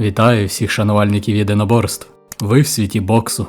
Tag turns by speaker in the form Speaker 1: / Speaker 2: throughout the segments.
Speaker 1: Вітаю всіх шанувальників єдиноборств. Ви в світі боксу.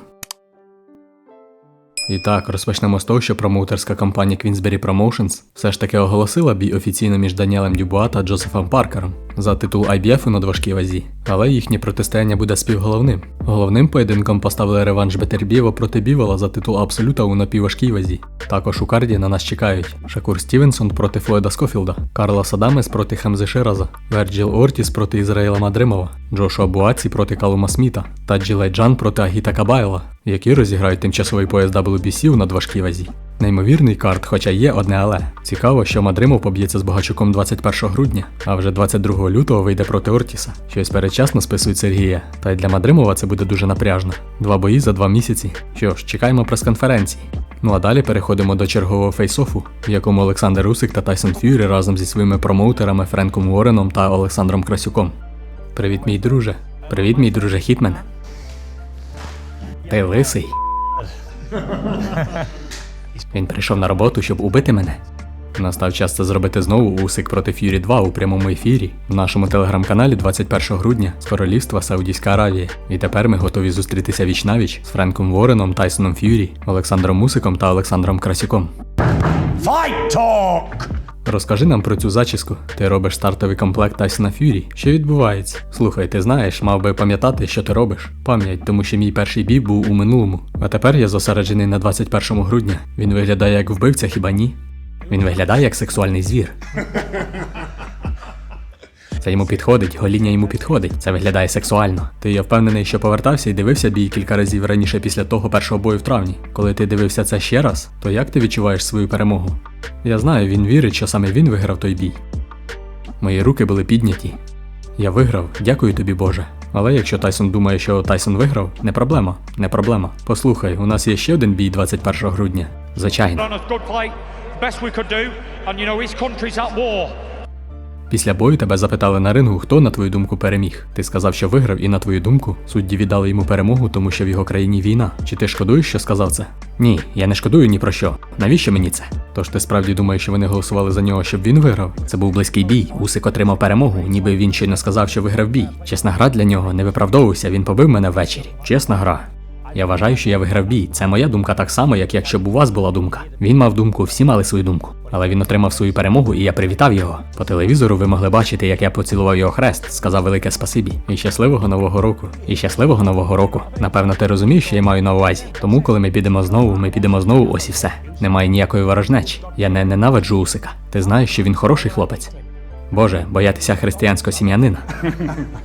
Speaker 1: І так, розпочнемо з того, що промоутерська компанія Queensberry Promotions все ж таки оголосила бій офіційно між Даніелем Дюбуа та Джозефом Паркером за титул IBF у надважкій вазі, але їхнє протистояння буде співголовним. Головним поєдинком поставили реванш Бетербієва проти Бівола за титул Абсолюта у напівважкій вазі. Також у карді на нас чекають Шакур Стівенсон проти Флойда Скофілда, Карла Садамес проти Хемзи Шираза, Верджіл Ортіс проти Ізраїла Мадримова, Джошуа Буаці проти Калума Сміта та Джилайджан проти Агіта Кабайла, які розіграють тимчасовий пояс WBC у надважкій вазі. Неймовірний карт, хоча є одне але. Цікаво, що Мадримов поб'ється з Багачуком 21 грудня, а вже 22 лютого вийде проти Ортіса. Щось передчасно списують Сергія. Та й для Мадримова це буде дуже напряжно. Два бої за два місяці. Що ж, чекаємо прес-конференції. Ну а далі переходимо до чергового фейсофу, в якому Олександр Русик та Тайсон Ф'юрі разом зі своїми промоутерами Френком Уореном та Олександром Красюком. Привіт, мій друже. Привіт, мій друже Хітмен. Ти лисий. Він прийшов на роботу, щоб убити мене. Настав час це зробити знову Усик проти Ф'юрі 2 у прямому ефірі в нашому телеграм-каналі 21 грудня з королівства Саудівська Аравія. І тепер ми готові зустрітися віч навіч з Френком Вореном, Тайсоном Ф'юрі, Олександром Мусиком та Олександром Красюком.
Speaker 2: Fight talk!
Speaker 1: Розкажи нам про цю зачіску. Ти робиш стартовий комплект Тайсона Ф'юрі. Що відбувається? Слухай, ти знаєш, мав би пам'ятати, що ти робиш. Пам'ять, тому що мій перший бій був у минулому. А тепер я зосереджений на 21 грудня. Він виглядає як вбивця, хіба ні? Він виглядає як сексуальний звір. Це йому підходить, гоління йому підходить. Це виглядає сексуально. Ти я впевнений, що повертався і дивився бій кілька разів раніше після того першого бою в травні. Коли ти дивився це ще раз, то як ти відчуваєш свою перемогу? Я знаю, він вірить, що саме він виграв той бій. Мої руки були підняті. Я виграв, дякую тобі, Боже. Але якщо Тайсон думає, що Тайсон виграв, не проблема, не проблема. Послухай, у нас є ще один бій 21 грудня. Звичайно. Після бою тебе запитали на рингу, хто на твою думку переміг. Ти сказав, що виграв, і на твою думку судді віддали йому перемогу, тому що в його країні війна. Чи ти шкодуєш, що сказав це? Ні, я не шкодую ні про що. Навіщо мені це? Тож ти справді думаєш, що вони голосували за нього, щоб він виграв? Це був близький бій. Усик отримав перемогу, ніби він щойно сказав, що виграв бій. Чесна гра для нього не виправдовувався, він побив мене ввечері. Чесна гра. Я вважаю, що я виграв бій. Це моя думка так само, як якщо б у вас була думка. Він мав думку, всі мали свою думку. Але він отримав свою перемогу, і я привітав його. По телевізору ви могли бачити, як я поцілував його хрест, сказав велике спасибі. І щасливого нового року. І щасливого нового року. Напевно, ти розумієш, що я маю на увазі. Тому, коли ми підемо знову, ми підемо знову, ось і все. Немає ніякої ворожнечі. Я не ненавиджу Усика. Ти знаєш, що він хороший хлопець. Боже, боятися християнського сім'янина.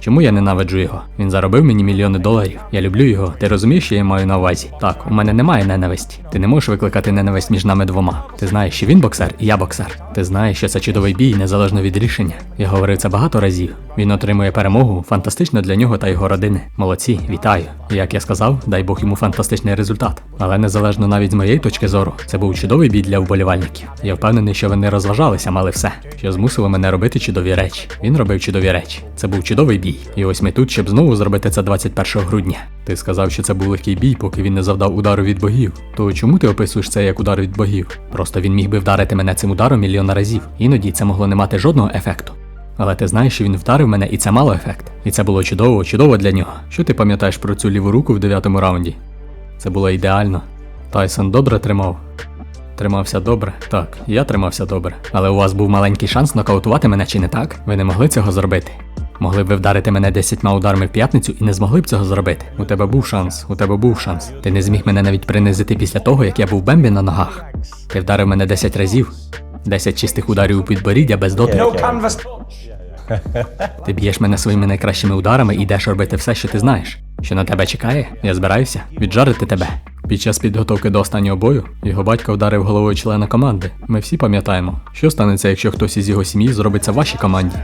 Speaker 1: Чому я ненавиджу його? Він заробив мені мільйони доларів. Я люблю його. Ти розумієш, що я маю на увазі? Так, у мене немає ненависті. Ти не можеш викликати ненависть між нами двома. Ти знаєш, що він боксер, і я боксер. Ти знаєш, що це чудовий бій незалежно від рішення. Я говорив це багато разів. Він отримує перемогу, фантастично для нього та його родини. Молодці, вітаю. Як я сказав, дай Бог йому фантастичний результат. Але незалежно навіть з моєї точки зору, це був чудовий бій для вболівальників. Я впевнений, що вони розважалися, мали все, що змусило мене робити чудові речі. Він робив чудові речі. Це був чудовий бій. І ось ми тут, щоб знову зробити це 21 грудня. Ти сказав, що це був легкий бій, поки він не завдав удару від богів. То чому ти описуєш це як удар від богів? Просто він міг би вдарити мене цим ударом мільйона разів. Іноді це могло не мати жодного ефекту. Але ти знаєш, що він вдарив мене, і це мало ефект. І це було чудово, чудово для нього. Що ти пам'ятаєш про цю ліву руку в дев'ятому раунді? Це було ідеально. Тайсон добре тримав. Тримався добре. Так, я тримався добре. Але у вас був маленький шанс нокаутувати мене чи не так? Ви не могли цього зробити. Могли б ви вдарити мене десятьма ударами в п'ятницю і не змогли б цього зробити. У тебе був шанс, у тебе був шанс. Ти не зміг мене навіть принизити після того, як я був бембі на ногах. Ти вдарив мене 10 разів. 10 чистих ударів у підборіддя без дотику. Ти б'єш мене своїми найкращими ударами і йдеш робити все, що ти знаєш. Що на тебе чекає? Я збираюся віджарити тебе. Під час підготовки до останнього бою його батько вдарив головою члена команди. Ми всі пам'ятаємо, що станеться, якщо хтось із його сім'ї зробиться вашій команді.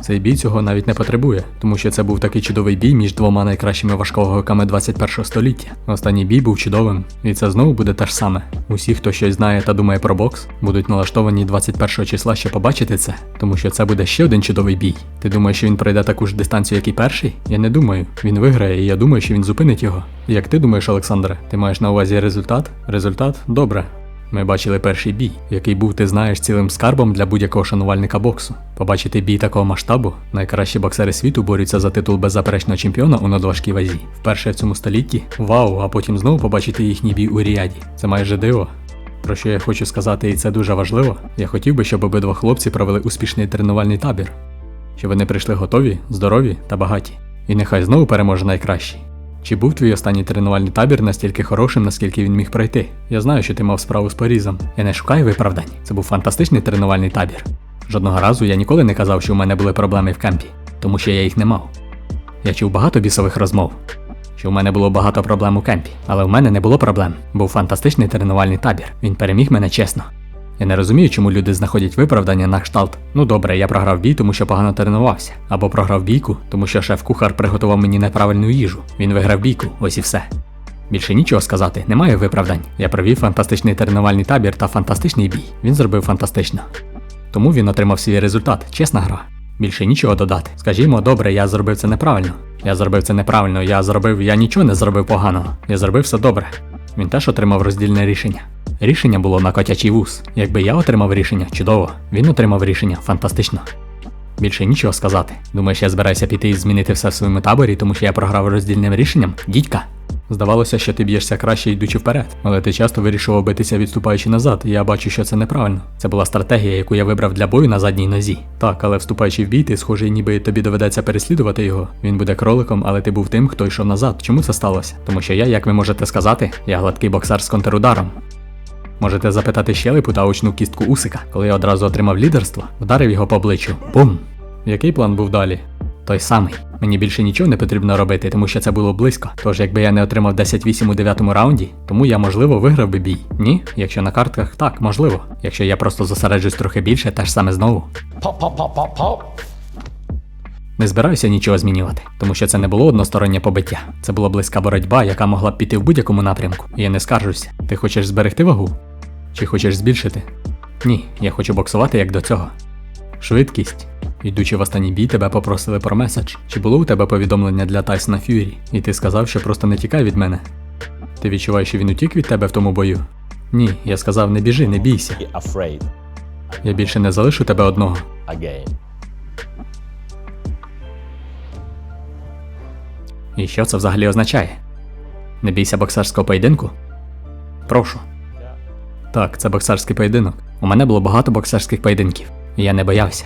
Speaker 1: Цей бій цього навіть не потребує, тому що це був такий чудовий бій між двома найкращими важковагами 21 століття. Останній бій був чудовим, і це знову буде те ж саме. Усі, хто щось знає та думає про бокс, будуть налаштовані 21 числа, щоб побачити це, тому що це буде ще один чудовий бій. Ти думаєш, що він пройде таку ж дистанцію, як і перший? Я не думаю. Він виграє, і я думаю, що він зупинить його. Як ти думаєш, Олександре? Ти маєш на увазі результат? Результат? Добре. Ми бачили перший бій, який був, ти знаєш, цілим скарбом для будь-якого шанувальника боксу. Побачити бій такого масштабу, найкращі боксери світу борються за титул беззаперечного чемпіона у надважкій вазі. Вперше в цьому столітті вау, а потім знову побачити їхній бій у Ріаді. Це майже диво. Про що я хочу сказати, і це дуже важливо. Я хотів би, щоб обидва хлопці провели успішний тренувальний табір, щоб вони прийшли готові, здорові та багаті. І нехай знову переможе найкращий. Чи був твій останній тренувальний табір настільки хорошим, наскільки він міг пройти? Я знаю, що ти мав справу з порізом. Я не шукаю виправдань. Це був фантастичний тренувальний табір. Жодного разу я ніколи не казав, що у мене були проблеми в кемпі, тому що я їх не мав. Я чув багато бісових розмов, що в мене було багато проблем у кемпі, але в мене не було проблем. Був фантастичний тренувальний табір. Він переміг мене чесно. Я не розумію, чому люди знаходять виправдання на кшталт. Ну добре, я програв бій, тому що погано тренувався. Або програв бійку, тому що шеф-кухар приготував мені неправильну їжу. Він виграв бійку, ось і все. Більше нічого сказати, немає виправдань. Я провів фантастичний тренувальний табір та фантастичний бій. Він зробив фантастично. Тому він отримав свій результат, чесна гра. Більше нічого додати. Скажімо, добре, я зробив це неправильно. Я зробив це неправильно, я зробив, я нічого не зробив поганого. Я зробив все добре. Він теж отримав роздільне рішення. Рішення було на котячий вуз. Якби я отримав рішення, чудово. Він отримав рішення фантастично. Більше нічого сказати. Думаєш, я збираюся піти і змінити все в своєму таборі, тому що я програв роздільним рішенням? Дідька. Здавалося, що ти б'єшся краще йдучи вперед, але ти часто вирішував битися відступаючи назад, і я бачу, що це неправильно. Це була стратегія, яку я вибрав для бою на задній нозі. Так, але вступаючи в бій, ти схожий, ніби тобі доведеться переслідувати його. Він буде кроликом, але ти був тим, хто йшов назад. Чому це сталося? Тому що я, як ви можете сказати, я гладкий боксер з контрударом. Можете запитати щелепу та очну кістку Усика, коли я одразу отримав лідерство, вдарив його по обличчю. Бум! Який план був далі? Той самий. Мені більше нічого не потрібно робити, тому що це було близько. Тож, якби я не отримав 10-8 у дев'ятому раунді, тому я, можливо, виграв би бій. Ні? Якщо на картках, так, можливо. Якщо я просто зосереджусь трохи більше, те ж саме знову. Не збираюся нічого змінювати, тому що це не було одностороннє побиття. Це була близька боротьба, яка могла б піти в будь-якому напрямку. І я не скаржуся. Ти хочеш зберегти вагу? Чи хочеш збільшити? Ні, я хочу боксувати як до цього. Швидкість. Йдучи в останній бій, тебе попросили про меседж. Чи було у тебе повідомлення для Тайсона Ф'юрі? І ти сказав, що просто не тікай від мене. Ти відчуваєш, що він утік від тебе в тому бою? Ні, я сказав, не біжи, не бійся. Я більше не залишу тебе одного. І що це взагалі означає? Не бійся боксерського поєдинку? Прошу. Так, це боксерський поєдинок. У мене було багато боксерських поєдинків, і я не боявся.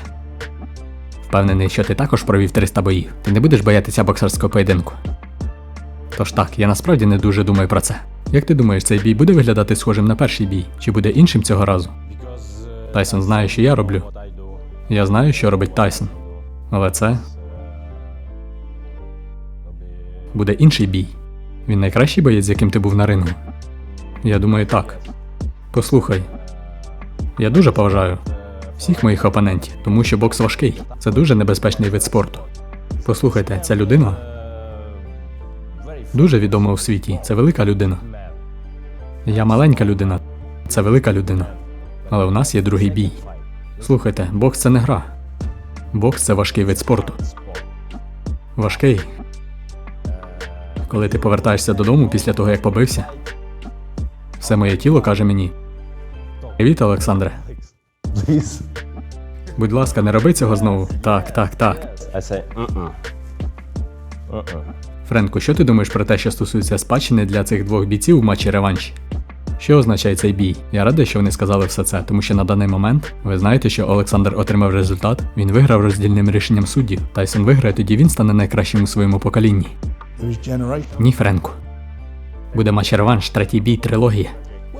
Speaker 1: Впевнений, що ти також провів 300 боїв. Ти не будеш боятися боксерського поєдинку. Тож так, я насправді не дуже думаю про це. Як ти думаєш, цей бій буде виглядати схожим на перший бій, чи буде іншим цього разу? Тайсон знає, що я роблю. Я знаю, що робить Тайсон. Але це буде інший бій. Він найкращий боєць, з яким ти був на рингу. Я думаю, так. Послухай. Я дуже поважаю всіх моїх опонентів, тому що бокс важкий. Це дуже небезпечний вид спорту. Послухайте, ця людина дуже відома у світі. Це велика людина. Я маленька людина. Це велика людина. Але у нас є другий бій. Слухайте, бокс це не гра. Бокс це важкий вид спорту. Важкий. Коли ти повертаєшся додому після того, як побився, все моє тіло каже мені: Привіт, Олександре.
Speaker 3: Please.
Speaker 1: Будь ласка, не роби цього знову. Так, так, так.
Speaker 3: I say uh-uh. Uh-uh.
Speaker 1: Френку, що ти думаєш про те, що стосується спадщини для цих двох бійців у матчі реванш? Що означає цей бій? Я радий, що вони сказали все це, тому що на даний момент ви знаєте, що Олександр отримав результат. Він виграв роздільним рішенням суддів. Тайсон виграє, тоді він стане найкращим у своєму поколінні. Ні, Френку. Буде матч реванш, третій бій, трилогія.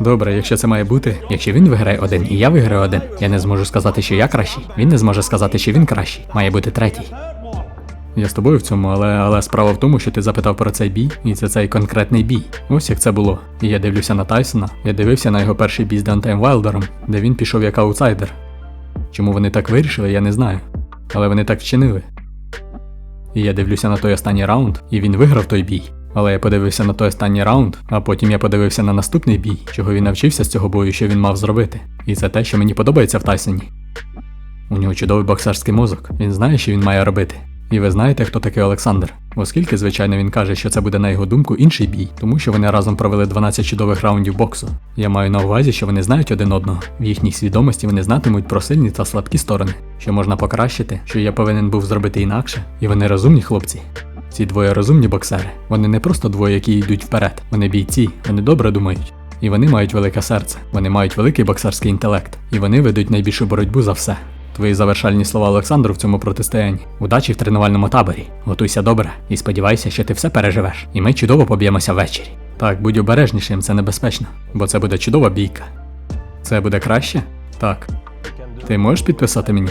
Speaker 1: Добре, якщо це має бути, якщо він виграє один і я виграю один, я не зможу сказати, що я кращий. Він не зможе сказати, що він кращий. Має бути третій. Я з тобою в цьому, але, але справа в тому, що ти запитав про цей бій, і це цей конкретний бій. Ось як це було. І я дивлюся на Тайсона, я дивився на його перший бій з Дантеєм Вайлдером, де він пішов як аутсайдер. Чому вони так вирішили, я не знаю. Але вони так вчинили. І я дивлюся на той останній раунд, і він виграв той бій. Але я подивився на той останній раунд, а потім я подивився на наступний бій, чого він навчився з цього бою, що він мав зробити. І це те, що мені подобається в Тайсоні. У нього чудовий боксерський мозок. Він знає, що він має робити. І ви знаєте, хто такий Олександр? Оскільки, звичайно, він каже, що це буде на його думку інший бій, тому що вони разом провели 12 чудових раундів боксу. Я маю на увазі, що вони знають один одного. В їхній свідомості вони знатимуть про сильні та слабкі сторони, що можна покращити, що я повинен був зробити інакше, і вони розумні хлопці. Ці двоє розумні боксери. Вони не просто двоє, які йдуть вперед. Вони бійці, вони добре думають. І вони мають велике серце, вони мають великий боксерський інтелект, і вони ведуть найбільшу боротьбу за все. Твої завершальні слова Олександру в цьому протистоянні. Удачі в тренувальному таборі. Готуйся добре і сподівайся, що ти все переживеш. І ми чудово поб'ємося ввечері. Так, будь обережнішим, це небезпечно, бо це буде чудова бійка. Це буде краще? Так. Ти можеш підписати мені?